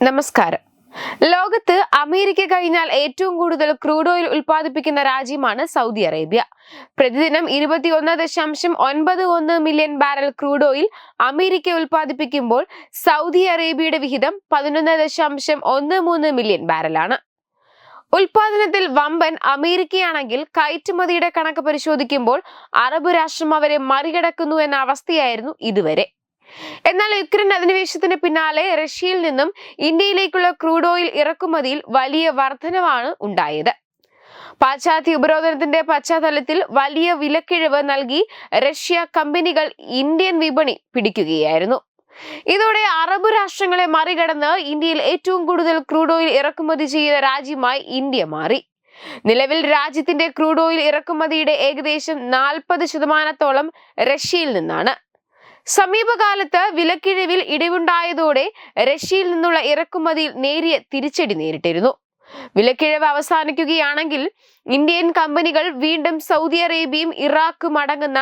നമസ്കാരം. ലോകത്ത് അമേരിക്ക കഴിഞ്ഞാൽ ഏറ്റവും കൂടുതൽ ക്രൂഡ് ഓയിൽ ഉൽപ്പാദിപ്പിക്കുന്ന രാജ്യമാണ് സൗദി അറേബ്യ. പ്രതിദിനം ഇരുപത്തിയൊന്ന് ദശാംശം ഒൻപത് ഒന്ന് million barrel crude oil America ഉൽപ്പാദിപ്പിക്കുമ്പോൾ Saudi അറേബ്യയുടെ വിഹിതം പതിനൊന്ന് ദശാംശം ഒന്ന് മൂന്ന് മില്യൺ ബാരലാണ്. ഉൽപാദനത്തിൽ വമ്പൻ അമേരിക്കയാണെങ്കിൽ കയറ്റുമതിയുടെ കണക്ക് പരിശോധിക്കുമ്പോൾ അറബ് രാഷ്ട്രം അവരെ മറികടക്കുന്നു എന്ന അവസ്ഥയായിരുന്നു ഇതുവരെ. എന്നാൽ യുക്രൈൻ അധിനിവേശത്തിന് പിന്നാലെ റഷ്യയിൽ നിന്നും ഇന്ത്യയിലേക്കുള്ള ക്രൂഡ് ഓയിൽ ഇറക്കുമതിയിൽ വലിയ വർധനവാണ് ഉണ്ടായത്. പാശ്ചാത്യ ഉപരോധനത്തിന്റെ പശ്ചാത്തലത്തിൽ വലിയ വിലക്കിഴിവ് നൽകി റഷ്യ കമ്പനികൾ ഇന്ത്യൻ വിപണി പിടിക്കുകയായിരുന്നു. ഇതോടെ അറബ് രാഷ്ട്രങ്ങളെ മറികടന്ന് ഇന്ത്യയിൽ ഏറ്റവും കൂടുതൽ ക്രൂഡ് ഓയിൽ ഇറക്കുമതി ചെയ്യുന്ന രാജ്യമായി ഇന്ത്യ മാറി. നിലവിൽ രാജ്യത്തിന്റെ ക്രൂഡ് ഓയിൽ ഇറക്കുമതിയുടെ ഏകദേശം നാൽപ്പത് ശതമാനത്തോളം റഷ്യയിൽ നിന്നാണ്. സമീപകാലത്ത് വിലക്കിഴിവിൽ ഇടിവുണ്ടായതോടെ റഷ്യയിൽ നിന്നുള്ള ഇറക്കുമതിയിൽ നേരിയ തിരിച്ചടി നേരിട്ടിരുന്നു. വിലക്കിഴിവ് അവസാനിക്കുകയാണെങ്കിൽ ഇന്ത്യൻ കമ്പനികൾ വീണ്ടും സൗദി അറേബ്യയും ഇറാഖും അടങ്ങുന്ന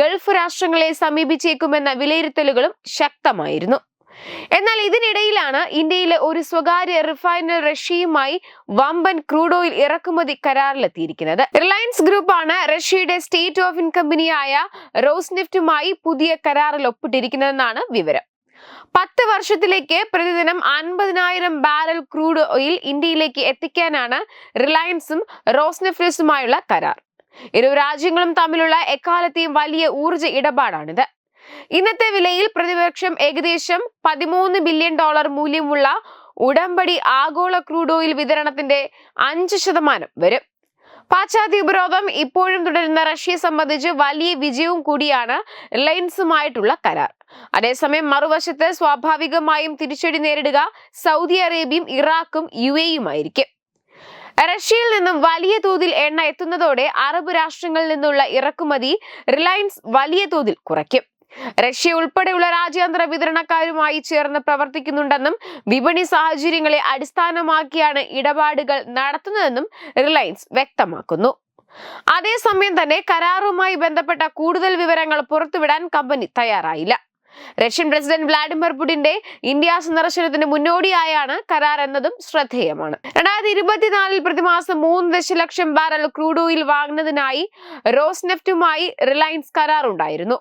ഗൾഫ് രാഷ്ട്രങ്ങളെ സമീപിച്ചേക്കുമെന്ന വിലയിരുത്തലുകളും ശക്തമായിരുന്നു. എന്നാൽ ഇതിനിടയിലാണ് ഇന്ത്യയിലെ ഒരു സ്വകാര്യ റിഫൈനർ റഷ്യയുമായി വമ്പൻ ക്രൂഡ് ഓയിൽ ഇറക്കുമതി കരാറിലെത്തിയിരിക്കുന്നത്. റിലയൻസ് ഗ്രൂപ്പാണ് റഷ്യയുടെ സ്റ്റേറ്റ് ഓഫ് ഇൻ കമ്പനിയായ റോസ്നിഫ്റ്റുമായി പുതിയ കരാറിൽ ഒപ്പിട്ടിരിക്കുന്നതെന്നാണ് വിവരം. പത്ത് വർഷത്തിലേക്ക് പ്രതിദിനം അൻപതിനായിരം ബാരൽ ക്രൂഡ് ഓയിൽ ഇന്ത്യയിലേക്ക് എത്തിക്കാനാണ് റിലയൻസും റോസ്നെഫ്റ്റുമായുള്ള കരാർ. ഇരു രാജ്യങ്ങളും തമ്മിലുള്ള എക്കാലത്തെയും വലിയ ഊർജ ഇടപാടാണിത്. ഇന്നത്തെ വിലയിൽ പ്രതിപക്ഷം ഏകദേശം പതിമൂന്ന് ബില്യൺ ഡോളർ മൂല്യമുള്ള ഉടമ്പടി ആഗോള ക്രൂഡ് ഓയിൽ വിതരണത്തിന്റെ അഞ്ച് ശതമാനം വരും. പാശ്ചാത്യ ഉപരോധം ഇപ്പോഴും തുടരുന്ന റഷ്യയെ സംബന്ധിച്ച് വലിയ വിജയവും കൂടിയാണ് റിലയൻസുമായിട്ടുള്ള കരാർ. അതേസമയം മറുവശത്ത് സ്വാഭാവികമായും തിരിച്ചടി നേരിടുക സൗദി അറേബ്യയും ഇറാഖും യു എയുമായിരിക്കും റഷ്യയിൽ നിന്നും വലിയ തോതിൽ എണ്ണ എത്തുന്നതോടെ അറബ് രാഷ്ട്രങ്ങളിൽ നിന്നുള്ള ഇറക്കുമതി റിലയൻസ് വലിയ തോതിൽ കുറയ്ക്കും. റഷ്യ ഉൾപ്പെടെയുള്ള രാജ്യാന്തര വിതരണക്കാരുമായി ചേർന്ന് പ്രവർത്തിക്കുന്നുണ്ടെന്നും വിപണി സാഹചര്യങ്ങളെ അടിസ്ഥാനമാക്കിയാണ് ഇടപാടുകൾ നടത്തുന്നതെന്നും റിലയൻസ് വ്യക്തമാക്കുന്നു. അതേസമയം തന്നെ കരാറുമായി ബന്ധപ്പെട്ട കൂടുതൽ വിവരങ്ങൾ പുറത്തുവിടാൻ കമ്പനി തയ്യാറായില്ല. റഷ്യൻ പ്രസിഡന്റ് വ്ളാഡിമിർ പുടിന്റെ ഇന്ത്യ സന്ദർശനത്തിന് മുന്നോടിയായാണ് കരാർ എന്നതും ശ്രദ്ധേയമാണ്. രണ്ടായിരത്തി ഇരുപത്തിനാലിൽ പ്രതിമാസം മൂന്ന് ദശലക്ഷം ബാരൽ ക്രൂഡ് ഓയിൽ വാങ്ങുന്നതിനായി റോസ്നെഫ്റ്റുമായി റിലയൻസ് കരാർ ഉണ്ടായിരുന്നു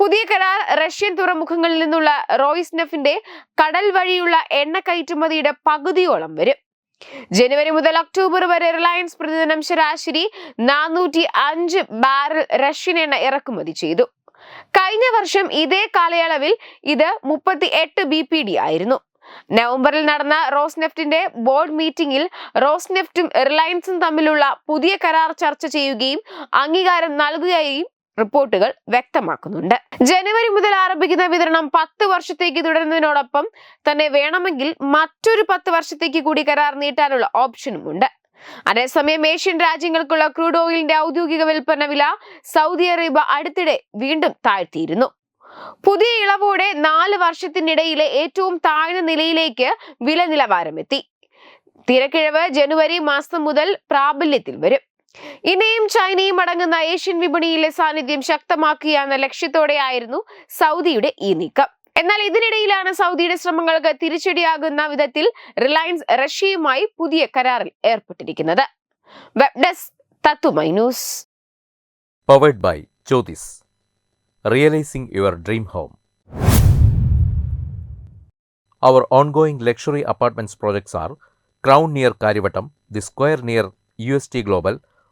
പുതിയ കരാർ റഷ്യൻ തുറമുഖങ്ങളിൽ നിന്നുള്ള റോയിസ്നഫിന്റെ കടൽ വഴിയുള്ള എണ്ണ കയറ്റുമതിയുടെ പകുതിയോളം വരും. ജനുവരി മുതൽ ഒക്ടോബർ വരെ റിലയൻസ് പ്രതിദിനം ശരാശരി നാനൂറ്റി അഞ്ച് ബാരൽ റഷ്യൻ എണ്ണ ഇറക്കുമതി ചെയ്തു. കഴിഞ്ഞ വർഷം ഇതേ കാലയളവിൽ ഇത് മുപ്പത്തി എട്ട് ബി പി ഡി ആയിരുന്നു. നവംബറിൽ നടന്ന റോസ്നെഫ്റ്റിന്റെ ബോർഡ് മീറ്റിംഗിൽ റോസ്നെഫ്റ്റും റിലയൻസും തമ്മിലുള്ള പുതിയ കരാർ ചർച്ച ചെയ്യുകയും അംഗീകാരം നൽകുകയും റിപ്പോർട്ടുകൾ വ്യക്തമാക്കുന്നുണ്ട്. ജനുവരി മുതൽ ആരംഭിക്കുന്ന വിതരണം പത്ത് വർഷത്തേക്ക് തുടരുന്നതിനോടൊപ്പം തന്നെ വേണമെങ്കിൽ മറ്റൊരു പത്ത് വർഷത്തേക്ക് കൂടി കരാർ നീട്ടാനുള്ള ഓപ്ഷനും ഉണ്ട് അതേസമയം ഏഷ്യൻ രാജ്യങ്ങൾക്കുള്ള ക്രൂഡ് ഓയിലിന്റെ ഔദ്യോഗിക വിൽപ്പന വില സൗദി അറേബ്യ അടുത്തിടെ വീണ്ടും താഴ്ത്തിയിരുന്നു. പുതിയ ഇളവോടെ നാല് വർഷത്തിനിടയിലെ ഏറ്റവും താഴ്ന്ന നിലയിലേക്ക് വില നിലവാരമെത്തി തിരക്കിഴവ് ജനുവരി മാസം മുതൽ പ്രാബല്യത്തിൽ വരും. ഇനിയും ചൈനയും അടങ്ങുന്ന ഏഷ്യൻ വിപണിയിലെ സാന്നിധ്യം ശക്തമാക്കുക എന്ന ലക്ഷ്യത്തോടെയായിരുന്നു സൗദിയുടെ ഈ നീക്കം. എന്നാൽ ഇതിനിടയിലാണ് സൗദിയുടെ ശ്രമങ്ങൾക്ക് തിരിച്ചടിയാകുന്ന വിധത്തിൽ റിലയൻസ് റഷ്യയുമായി പുതിയ കരാറിൽ ഏർപ്പെട്ടിരിക്കുന്നത്. വെബ് ഡെസ്ക് തത്തുമൈ news. By Jyothis realising your dream home Our ongoing luxury apartments projects are Crown